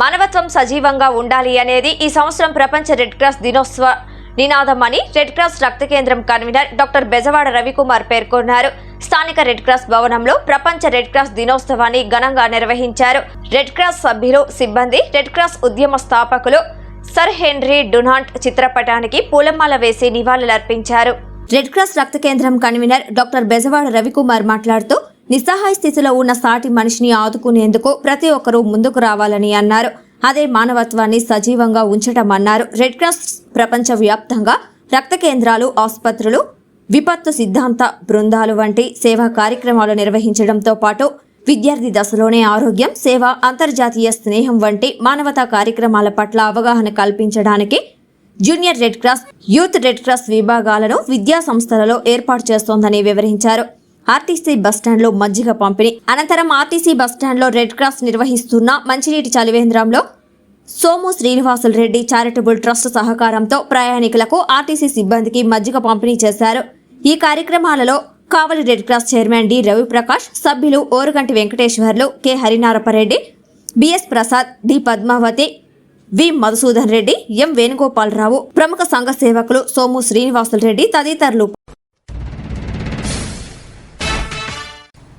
మానవత్వం సజీవంగా ఉండాలి అనేది ఈ సంవత్సరం ప్రపంచ రెడ్ క్రాస్ దినోత్సవ నినాదమని రెడ్ క్రాస్ రక్త కేంద్రం కన్వీనర్ డాక్టర్ బెజవాడ రవికుమార్ పేర్కొన్నారు. స్థానిక రెడ్ క్రాస్ భవనంలో ప్రపంచ రెడ్ క్రాస్ దినోత్సవాన్ని ఘనంగా నిర్వహించారు. రెడ్ క్రాస్ సభ్యులు సిబ్బంది రెడ్ క్రాస్ ఉద్యమ స్థాపకులు సర్ హెన్రీ డునాంట్ చిత్రపటానికి పూలమాల వేసి నివాళులర్పించారు. రెడ్ క్రాస్ రక్త కేంద్రం కన్వీనర్ డాక్టర్ బెజవాడ రవికుమార్ మాట్లాడుతూ నిస్సహాయ స్థితిలో ఉన్న సాటి మనిషిని ఆదుకునేందుకు ప్రతి ఒక్కరూ ముందుకు రావాలని అన్నారు. అదే మానవత్వాన్ని సజీవంగా ఉంచటం అన్నారు. రెడ్ క్రాస్ ప్రపంచ వ్యాప్తంగా రక్త కేంద్రాలు ఆసుపత్రులు విపత్తు సిద్ధాంత బృందాలు వంటి సేవా కార్యక్రమాలు నిర్వహించడంతో పాటు విద్యార్థి దశలోనే ఆరోగ్యం సేవ అంతర్జాతీయ స్నేహం వంటి మానవతా కార్యక్రమాల పట్ల అవగాహన కల్పించడానికి junior red cross youth red cross విభాగాలను విద్యా సంస్థలలో ఏర్పాటు చేస్తోందని వివరించారు. ఆర్టీసీ బస్టాండ్లో మజ్జిగ పంపిణీ. అనంతరం ఆర్టీసీ బస్టాండ్లో రెడ్ క్రాస్ నిర్వహిస్తున్న మంచినీటి చలివేంద్రంలో సోము శ్రీనివాసులు రెడ్డి చారిటబుల్ ట్రస్ట్ సహకారంతో ప్రయాణికులకు ఆర్టీసీ సిబ్బందికి మజ్జిగ పంపిణీ చేశారు. ఈ కార్యక్రమాలలో Kavali red cross chairman D Raviprakash సభ్యులు Oruganti Venkateswarlu K Harinarapareddy BS Prasad D Padmavathi V Madhusudan Reddy M Venugopalarao ప్రముఖ సంఘ సేవకులు సోము శ్రీనివాసులు రెడ్డి తదితరులు